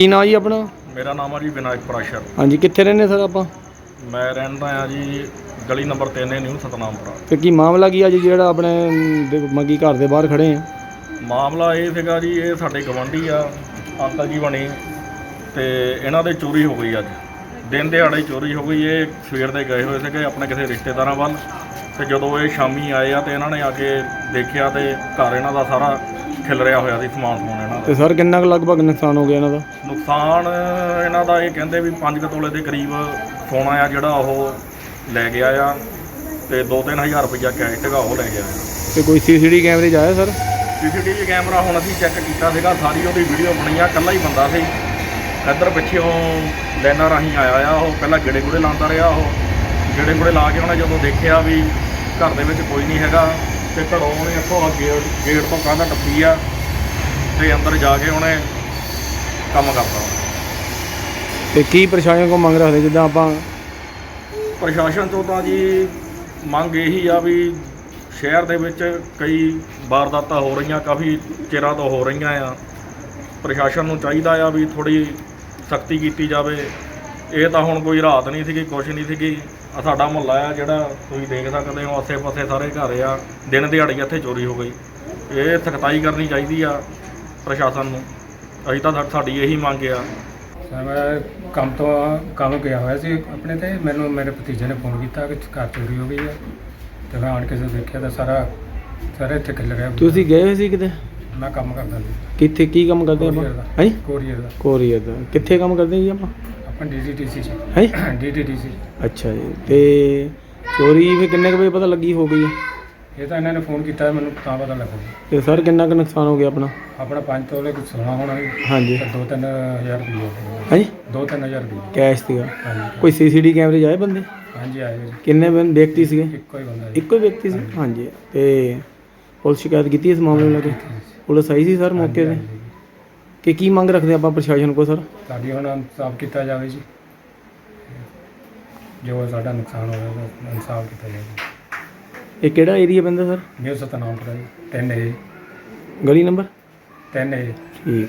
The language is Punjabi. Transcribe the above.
ਕੀ ਨਾਂ ਜੀ ਆਪਣਾ? ਮੇਰਾ ਨਾਮ ਆ ਜੀ ਵਿਨਾਇਕ ਪ੍ਰਾਸ਼ਰ। ਹਾਂਜੀ ਕਿੱਥੇ ਰਹਿੰਦੇ ਸਰ ਆਪਾਂ? ਮੈਂ ਰਹਿੰਦਾ ਆ ਜੀ ਗਲੀ ਨੰਬਰ 3 ਨਿਊ ਸਤਨਾਮਪੁਰਾ। ਤੇ ਕੀ ਮਾਮਲਾ ਕੀ ਅੱਜ ਜਿਹੜਾ ਆਪਣੇ ਦੇ- ਮੰਗੀ ਘਰ ਦੇ ਬਾਹਰ ਖੜੇ ਆ? ਮਾਮਲਾ ਇਹ ਸੀਗਾ ਜੀ ਇਹ ਸਾਡੇ ਗਵੰਡੀ ਆ ਅੰਕਲ ਜੀ ਬਣੀ ਤੇ ਇਹਨਾਂ ਦੇ ਚੋਰੀ ਹੋ ਗਈ ਅੱਜ। ਦਿਨ ਦਿਹਾੜੇ ਚੋਰੀ ਹੋ ਗਈ ਇਹ ਸਵੇਰ ਦੇ ਗਏ ਹੋਏ ਸੀਗੇ ਆਪਣੇ ਕਿਸੇ ਰਿਸ਼ਤੇਦਾਰਾਂ ਵੱਲ। ਤੇ ਜਦੋਂ ਇਹ ਸ਼ਾਮੀ ਆਏ ਆ ਤੇ ਇਹਨਾਂ ਨੇ ਆ ਕੇ ਦੇਖਿਆ ਤੇ ਘਰ ਇਹਨਾਂ ਦਾ ਸਾਰਾ ਖਿਲਰਿਆ ਹੋਇਆ ਸੀ ਸਮਾਨ ਸਮੂਨ ਇਹਨਾਂ ਦਾ। ਤੇ ਸਰ ਕਿੰਨਾ ਕੁ ਲਗਭਗ ਨੁਕਸਾਨ ਹੋ ਗਿਆ ਇਹਨਾਂ ਦਾ? ਨੁਕਸਾਨ ਇਹਨਾਂ ਦਾ ਇਹ ਕਹਿੰਦੇ ਵੀ 5 ਤੋਲੇ ਦੇ ਕਰੀਬ ਸੋਨਾ ਆ ਜਿਹੜਾ ਉਹ ਲੈ ਗਿਆ ਆ ਤੇ 2-3000 ਰੁਪਈਆ ਕੈਸ਼ ਸੀਗਾ ਉਹ ਲੈ ਗਿਆ ਆ। ਤੇ ਕੋਈ ਸੀਸੀਟੀ ਕੈਮਰੇ 'ਚ ਆਇਆ ਸਰ? ਸੀਸੀਟੀਵੀ ਕੈਮਰਾ ਹੁਣ ਅਸੀਂ ਚੈੱਕ ਕੀਤਾ ਸੀਗਾ ਸਾਰੀ ਉਹਦੀ ਵੀਡੀਓ ਬਣੀ ਆ ਇਕੱਲਾ ਹੀ ਬੰਦਾ ਸੀ। ਇੱਧਰ ਪਿੱਛੇੋਂ ਲੈਣਾ ਰਾਹੀਂ ਆਇਆ ਆ ਉਹ ਪਹਿਲਾਂ ਗੇੜੇ ਗੁੜੇ ਲਾਉਂਦਾ ਰਿਹਾ ਉਹ। ਗੇੜੇ ਗੁੜੇ ਲਾ ਕੇ ਉਹਨੇ ਜਦੋਂ ਦੇਖਿਆ ਵੀ ਘਰ ਦੇ ਵਿੱਚ ਕੋਈ ਨਹੀਂ ਹੈਗਾ ਤੇ ਘਰੋਂ ਉਹਨੇ ਇੱਥੋਂ ਗੇਟ ਗੇਟ ਤੋਂ ਕੰਧ ਟੱਪੀ ਆ ਤੇ ਅੰਦਰ ਜਾ ਕੇ ਉਹਨੇ ਕੰਮ ਕਰਤਾ। ਤੇ ਕੀ ਪ੍ਰਸ਼ਾਸਨ ਕੋ ਮੰਗ ਰੱਖਦੇ ਜਿੱਦਾਂ ਆਪਾਂ ਪ੍ਰਸ਼ਾਸਨ ਤੋਂ ਤਾਂ ਜੀ ਮੰਗ ਇਹੀ ਆ ਵੀ ਸ਼ਹਿਰ ਦੇ ਵਿੱਚ ਕਈ ਵਾਰਦਾਤਾਂ ਹੋ ਰਹੀਆਂ ਕਾਫੀ ਚਿਰਾਂ ਤੋਂ ਹੋ ਰਹੀਆਂ ਆ। ਪ੍ਰਸ਼ਾਸਨ ਨੂੰ ਚਾਹੀਦਾ ਆ ਵੀ ਥੋੜੀ ਸਖਤੀ ਕੀਤੀ ਜਾਵੇ। ਇਹ ਤਾਂ ਹੁਣ ਕੋਈ ਰਾਤ ਨਹੀਂ ਸੀਗੀ ਕੁਛ ਨਹੀਂ ਸੀਗੀ। ਆ ਸਾਡਾ ਮੁਹੱਲਾ ਆ ਜਿਹੜਾ ਤੁਸੀਂ ਦੇਖ ਸਕਦੇ ਹੋ ਆਸੇ-ਪਾਸੇ ਸਾਰੇ ਘਰ ਆ। ਦਿਨ ਦਿਹਾੜੇ ਇੱਥੇ ਚੋਰੀ ਹੋ ਗਈ। ਇਹ ਸਖਤਾਈ ਕਰਨੀ ਚਾਹੀਦੀ ਆ ਪ੍ਰਸ਼ਾਸਨ ਨੂੰ। ਅਸੀਂ ਤਾਂ ਸਾਡੀ ਇਹੀ ਮੰਗ ਆ। ਸਰ ਮੈਂ ਕੰਮ ਤੋਂ ਕੰਮ ਗਿਆ ਹੋਇਆ ਸੀ ਆਪਣੇ ਤੇ। ਮੈਨੂੰ ਮੇਰੇ ਭਤੀਜੇ ਨੇ ਫੋਨ ਕੀਤਾ ਕਿ ਘਰ ਚੋਰੀ ਹੋ ਗਈ ਹੈ ਤੇ ਮੈਂ ਆਣ ਕੇ ਜਦੋਂ ਦੇਖਿਆ ਤਾਂ ਸਾਰਾ ਸਾਰਾ ਇੱਥੇ ਖਿਲ ਰਿਹਾ। ਤੁਸੀਂ ਗਏ ਹੋਏ ਸੀ ਕਿਤੇ? ਮੈਂ ਕੰਮ ਕਰਦਾ ਸੀ। ਕਿੱਥੇ ਕੀ ਕੰਮ ਕਰਦੇ ਆਪਾਂ। ਹਾਂਜੀ ਕੋਰੀਅਰ ਦਾ। ਕੋਰੀਅਰ ਦਾ। ਕਿੱਥੇ ਕੰਮ ਕਰਦੇ ਜੀ ਆਪਾਂ? ਡੀਡੀਟੀਸੀ ਚ। ਹਾਂਜੀ ਡੀਡੀਟੀਸੀ ਅੱਛਾ ਜੀ ਤੇ ਚੋਰੀ ਵੀ ਕਿੰਨੇ ਕੁ ਵਜੇ ਪਤਾ ਲੱਗੀ ਹੋ ਗਈ ਹੈ? ਇਹ ਤਾਂ ਇਹਨਾਂ ਨੇ ਫੋਨ ਕੀਤਾ ਮੈਨੂੰ ਤਾਂ ਪਤਾ ਲੱਗਾ ਜੀ। ਤੇ ਸਰ ਕਿੰਨਾ ਕੁ ਨੁਕਸਾਨ ਹੋ ਗਿਆ ਆਪਣਾ? ਆਪਣਾ 5 ਤੋਲੇ ਕੁ ਸੋਨਾ ਹੋਣਾ ਸੀ ਹਾਂਜੀ। ਤੇ 2-3000 ਰੁਪਏ ਹਾਂਜੀ 2-3000 ਰੁਪਏ ਕੈਸ਼ ਸੀਗਾ? ਹਾਂਜੀ। ਕੋਈ ਸੀਸੀਟੀ ਕੈਮਰੇ ਆਏ ਬੰਦੇ? ਹਾਂਜੀ ਆਏ ਜੀ। ਕਿੰਨੇ ਬੰਦੇ ਵਿਅਕਤੀ ਸੀਗੇ? ਇੱਕੋ ਹੀ ਬੰਦਾ ਜੀ। ਇੱਕੋ ਹੀ ਵਿਅਕਤੀ ਸੀ? ਹਾਂਜੀ। ਤੇ ਪੁਲਿਸ ਸ਼ਿਕਾਇਤ ਕੀਤੀ ਇਸ ਮਾਮਲੇ ਨੂੰ ਲੈ ਕੇ? ਪੁਲਿਸ ਆਈ ਸੀ ਸਰ ਮੌਕੇ ਤੇ। ਕਿ ਕੀ ਮੰਗ ਰੱਖਦੇ ਆਪਾਂ ਪ੍ਰਸ਼ਾਸਨ ਕੋ ਸਰ? ਸਾਡੀ ਹੁਣ ਇਨਸਾਫ ਕੀਤਾ ਜਾਵੇ ਜੀ। ਜੋ ਸਾਡਾ ਨੁਕਸਾਨ ਹੋਇਆ ਉਹਦਾ ਇਨਸਾਫ ਕੀਤਾ ਜਾਵੇ। ਇਹ ਕਿਹੜਾ ਏਰੀਆ ਪੈਂਦਾ ਸਰ? ਨਿਊ ਸਤਨਾਮਪੁਰਾ ਜੀ। 3 ਏ ਗਲੀ ਨੰਬਰ? 3 ਏ ਠੀਕ।